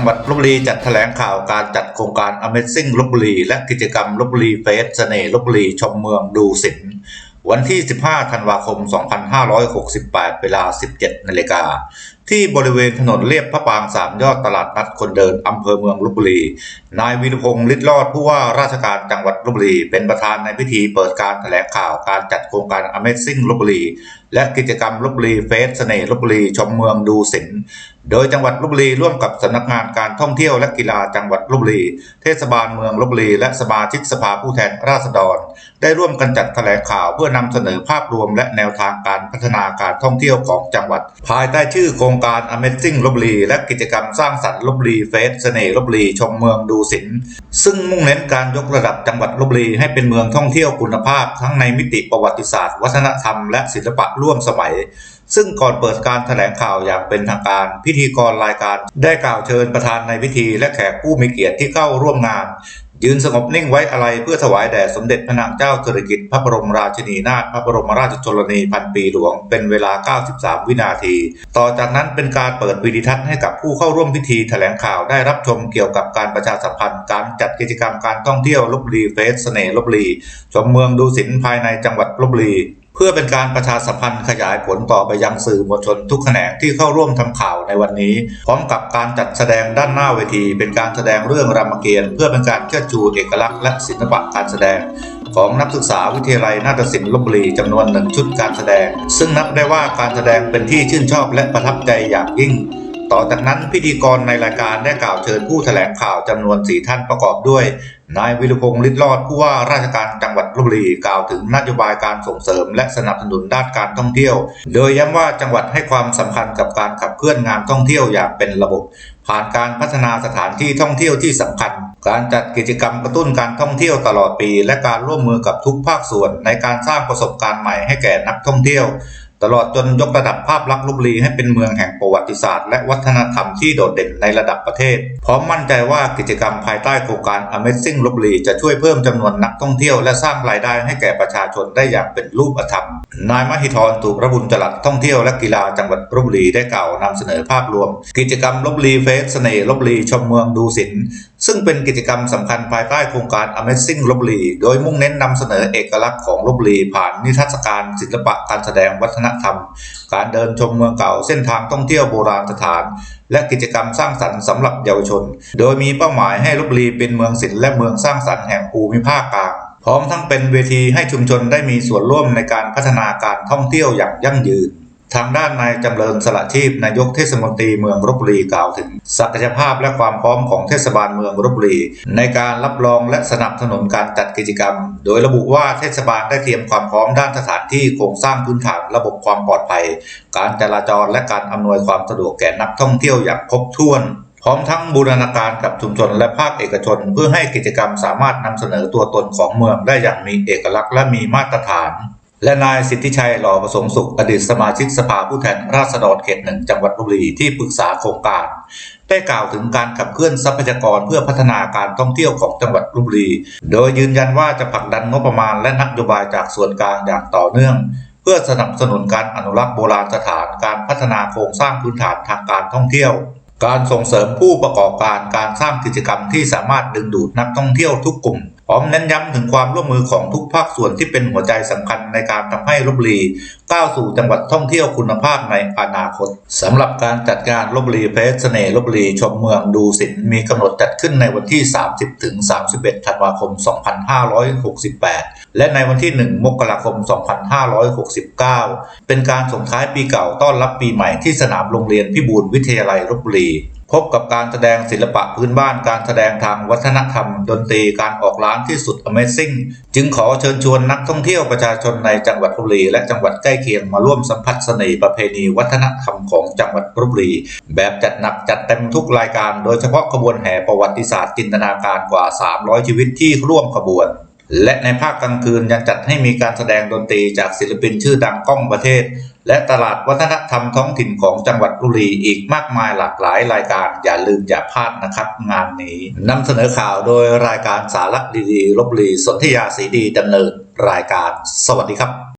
งหวัดลบบุรีจัดแถลงข่าวการจัดโครงการ Amazing ลบบุรี และกิจกรรมลบบุรีเฟสเสน่ห์ลบบุรีชมเมืองดูสินวันที่ 15 ธันวาคม 2568 เวลา 17 นาฬิกา ที่บริเวณถนนเลียบพระปรางสามยอดตลาดนัดคนเดินอำเภอเมืองลบบุรี นายวีรพงศ์ฤทธิ์รอดผู้ว่าราชการจังหวัดลบบุรี เป็นประธานในพิธีเปิดการแถลงข่าวการจัดโครงการ Amazing ลบบุรี และกิจกรรมลบบุรีเฟสเสน่ห์ลบบุรีชมเมืองดูสินโดยจังหวัดลบบุรีร่วมกับสำนักงานการท่องเที่ยวและกีฬาจังหวัดลบบุรี เทศบาลเมืองลบบุรี และสมาชิกสภาผู้แทนราษฎร ได้ร่วมกันจัดแถลงข่าวเพื่อนำเสนอภาพรวมและแนวทางการพัฒนาการท่องเที่ยวของจังหวัด ภายใต้ชื่อโครงการ Amazing ลบลีและกิจกรรมสร้างสรรค์ลบลีเฟสเสน่ห์ลบลีชมเมืองดูสินซึ่งมุ่งเน้นการยกระดับจังหวัดลบลีให้เป็นเมืองท่องเที่ยวคุณภาพ ทั้งในมิติประวัติศาสตร์ วัฒนธรรมและศิลปะร่วมสมัย ซึ่งก่อนเปิดการแถลงข่าวอย่างเป็นทางการ พิธีกรรายการได้กล่าวเชิญประธานในพิธีและแขกผู้มีเกียรติที่เข้าร่วมงาน ยืนสงบนิ่งไว้อะไรเพื่อถวายแด่สมเด็จพระนางเจ้าสิริกิติ์พระบรมราชินีนาถพระบรมราชชนนีพันปีหลวงเป็นเวลา 93 วินาที ต่อจากนั้นเป็นการเปิดวิดีทัศน์ให้กับผู้เข้าร่วมพิธีแถลงข่าวได้รับชมเกี่ยวกับการประชาสัมพันธ์การจัดกิจกรรมการท่องเที่ยวลบบุรีเฟสเสน่ห์ลบบุรีชมเมืองดูสินภายในจังหวัดลบบุรี พื่อเป็นการประชาสัมพันธ์ขยายผลต่อไปยังสื่อมวลชนทุกแขนงที่เข้าร่วมทำข่าวในวันนี้ พร้อมกับการจัดแสดงด้านหน้าเวที เป็นการแสดงเรื่องรามเกียรติ์เพื่อเป็นการเชิดชูเอกลักษณ์และศิลปะการแสดง ของนักศึกษาวิทยาลัยนาฏศิลป์ลบบุรีจำนวนหนึ่งชุดการแสดง ซึ่งนับได้ว่าการแสดงเป็นที่ชื่นชอบและประทับใจอย่างยิ่ง ต่อจากนั้นพิธีกรในรายการได้กล่าวเชิญผู้แถลงข่าวจำนวนสี่ท่านประกอบด้วย นายวิรพงศ์ฤทธิ์รอดผู้ว่าราชการจังหวัดลบบุรีกล่าวถึงนโยบายการส่งเสริม และสนับสนุนด้านการท่องเที่ยว โดยย้ำว่าจังหวัดให้ความสำคัญกับการขับเคลื่อนงานท่องเที่ยวอย่างเป็นระบบ ผ่านการพัฒนาสถานที่ท่องเที่ยวที่สำคัญ การจัดกิจกรรมกระตุ้นการท่องเที่ยวตลอดปี และการร่วมมือกับทุกภาคส่วน ในการสร้างประสบการณ์ใหม่ให้แก่นักท่องเที่ยว ตลอดจนยกระดับภาพลักษณ์ลบบุรีให้เป็นเมืองแห่งประวัติศาสตร์ และวัฒนธรรมที่โดดเด่นในระดับประเทศ พร้อมมั่นใจว่ากิจกรรมภายใต้โครงการ Amazing ลบบุรีจะช่วยเพิ่มจำนวนนักท่องเที่ยวและสร้างรายได้ให้แก่ประชาชนได้อย่างเป็นรูปธรรม นายมหิธรตุระบุญจรัสท่องเที่ยวและกีฬาจังหวัดลบบุรีได้กล่าวนำเสนอภาพรวม กิจกรรมลบบุรีเฟสเสน่ห์ลบบุรีชมเมืองดูสิน ซึ่งเป็นกิจกรรมสำคัญภายใต้โครงการ Amazing ลบบุรีโดยมุ่งเน้นนำเสนอเอกลักษณ์ของลบบุรีผ่านนิทรรศการศิลปะการแสดงวัฒนธรรม การเดินชมเมืองเก่าเส้นทางท่องเที่ยวโบราณสถาน และกิจกรรมสร้างสรรค์สำหรับเยาวชน โดยมีเป้าหมายให้ลบบุรีเป็นเมืองศิลป์และเมืองสร้างสรรค์แห่งภูมิภาคกลางพร้อมทั้งเป็นเวทีให้ชุมชนได้มีส่วนร่วมในการพัฒนาการท่องเที่ยวอย่างยั่งยืน ทางด้านนายจำเริญสละชีพนายกเทศมนตรีเมืองลบบุรีกล่าวถึง ศักยภาพและความพร้อมของเทศบาลเมืองลบบุรีในการรับรองและสนับสนุนการจัดกิจกรรม โดยระบุว่าเทศบาลได้เตรียมความพร้อมด้านสถานที่โครงสร้างพื้นฐานระบบความปลอดภัย การจราจรและการอำนวยความสะดวกแก่นักท่องเที่ยวอย่างครบถ้วนพร้อมทั้งบูรณาการกับชุมชนและภาคเอกชน เพื่อให้กิจกรรมสามารถนำเสนอตัวตนของเมืองได้อย่างมีเอกลักษณ์และมีมาตรฐาน และนายสิทธิชัยหล่อประสงค์สุขอดีตสมาชิกสภาผู้แทนราษฎรเขตหนึ่งจังหวัดลบบุรีที่ปรึกษาโครงการ ได้กล่าวถึงการขับเคลื่อนทรัพยากรเพื่อพัฒนาการท่องเที่ยวของจังหวัดลบบุรี โดยยืนยันว่าจะผลักดันงบประมาณและนโยบายจากส่วนกลางอย่างต่อเนื่อง เพื่อสนับสนุนการอนุรักษ์โบราณสถานการพัฒนาโครงสร้างพื้นฐานทางการท่องเที่ยวการส่งเสริมผู้ประกอบการการสร้างกิจกรรมที่สามารถดึงดูดนักท่องเที่ยวทุกกลุ่ม พร้อมเน้นย้ำถึงความร่วมมือของทุกภาคส่วนที่เป็นหัวใจสำคัญในการทำให้ลบบุรีก้าวสู่จังหวัดท่องเที่ยวคุณภาพในอนาคตสำหรับการจัดงานลบบุรีเพชรเสน่ห์ลบบุรีชมเมืองดูสินมีกำหนดจัดขึ้นในวันที่ 30 ถึง 31 ธันวาคม 2568 และในวันที่ 1 มกราคม 2569 เป็นการส่งท้ายปีเก่าต้อนรับปีใหม่ที่สนามโรงเรียนพิบูลวิทยาลัยลบบุรี พบกับการแสดงศิลปะพื้นบ้านการแสดงทางวัฒนธรรม ดนตรีการออกร้านที่สุด Amazing จึงขอเชิญชวนนักท่องเที่ยวประชาชนในจังหวัดลบบุรี และจังหวัดใกล้เคียงมาร่วมสัมผัสเสน่ห์ประเพณีวัฒนธรรมของจังหวัดลบบุรี แบบจัดหนักจัดเต็มทุกรายการ โดยเฉพาะขบวนแห่ประวัติศาสตร์จินตนาการกว่า 300 ชีวิตที่ร่วมขบวน และในภาคกลางคืนยังจัดให้มีการแสดงดนตรีจากศิลปินชื่อดังก้องประเทศ และตลาดวัฒนธรรมท้องถิ่นของจังหวัดลบบุรีอีกมากมายหลากหลายรายการ อย่าลืมอย่าพลาดนะครับงานนี้นำเสนอข่าวโดยรายการสาระดีๆลบบุรีสนธยาสีดีดำเนินรายการ สวัสดีครับ